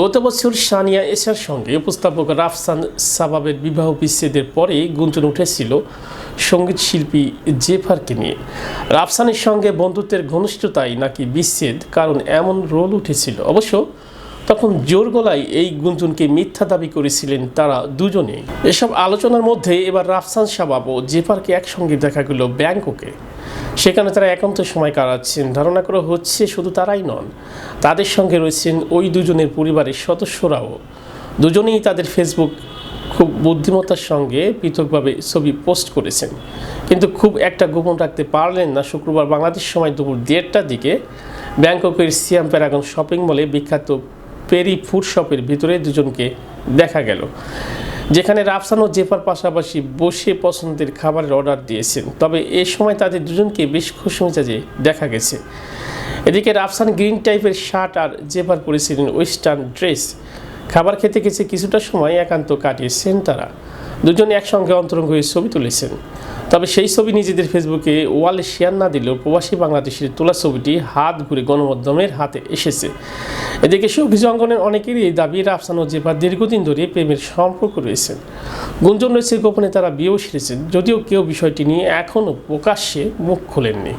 গত বছর সানিয়া এশার সঙ্গে উপস্থাপক রাফসান সাবাবের বিবাহ বিচ্ছেদের পরে গুঞ্জন উঠেছিল সংগীত শিল্পী জেফারকে নিয়ে। রাফসানের সঙ্গে বন্ধুত্বের ঘনিষ্ঠতাই নাকি বিচ্ছেদ, কারণ এমন রোল উঠেছিল। অবশ্য তখন জোর গলায় এই গুঞ্জনকে মিথ্যা দাবি করেছিলেন তারা দুজনে। এসব আলোচনার মধ্যে এবার রাফসান সাবাব ও জেফারকে একসঙ্গে দেখা গেল ব্যাংককে। সেখানে তারা একান্ত সময় কাটাচ্ছেন। ধারণা করা হচ্ছে শুধু তারাই নন, তাদের সঙ্গে রয়েছেন ওই দুজনের পরিবারের সদস্যরাও। দুজনেই তাদের ফেসবুক খুব বুদ্ধিমত্তার সঙ্গে পৃথকভাবে ছবি পোস্ট করেছেন। কিন্তু খুব একটা গোপন রাখতে পারলেন না। শুক্রবার বাংলাদেশ সময় দুপুর দেড়টার দিকে ব্যাংককের সিয়াম প্যারাগন শপিং মলে বিখ্যাত পেরি ফুড শপের ভিতরে দুজনকে দেখা গেল। যেখানে রাফসান ও জেফার পাশাপাশি বসে পছন্দের খাবারের অর্ডার দিয়েছেন। তবে এ সময় তাদের দুজনকে বেশ খুশি মেজাজে দেখা গেছে। এদিকে রাফসান গ্রিন টাইপের শার্ট আর জেফার পরেছিলেন ওয়েস্টার্ন ড্রেস খাবার খেতে গেছে কিছুটা সময় একান্ত কাটিয়েছেন তারা। দুজনে একসঙ্গে অন্তরঙ্গ হয়ে ছবি তুলেছেন। তবে সেই ছবি নিজেদের ফেসবুকে ওয়ালে শেয়ার না দিলেও প্রবাসী বাংলাদেশের তোলা ছবিটি হাত ঘুরে গণমাধ্যমের হাতে এসেছে। এদিকে সবজি অঙ্গনের অনেকেরই এই দাবি রাফসান ও জেফার দীর্ঘদিন ধরে প্রেমের সম্পর্ক রয়েছেন গুঞ্জন রয়েছে গোপনে তারা বিয়েও সেরেছেন যদিও কেউ বিষয়টি নিয়ে এখনও প্রকাশ্যে মুখ খোলেননি।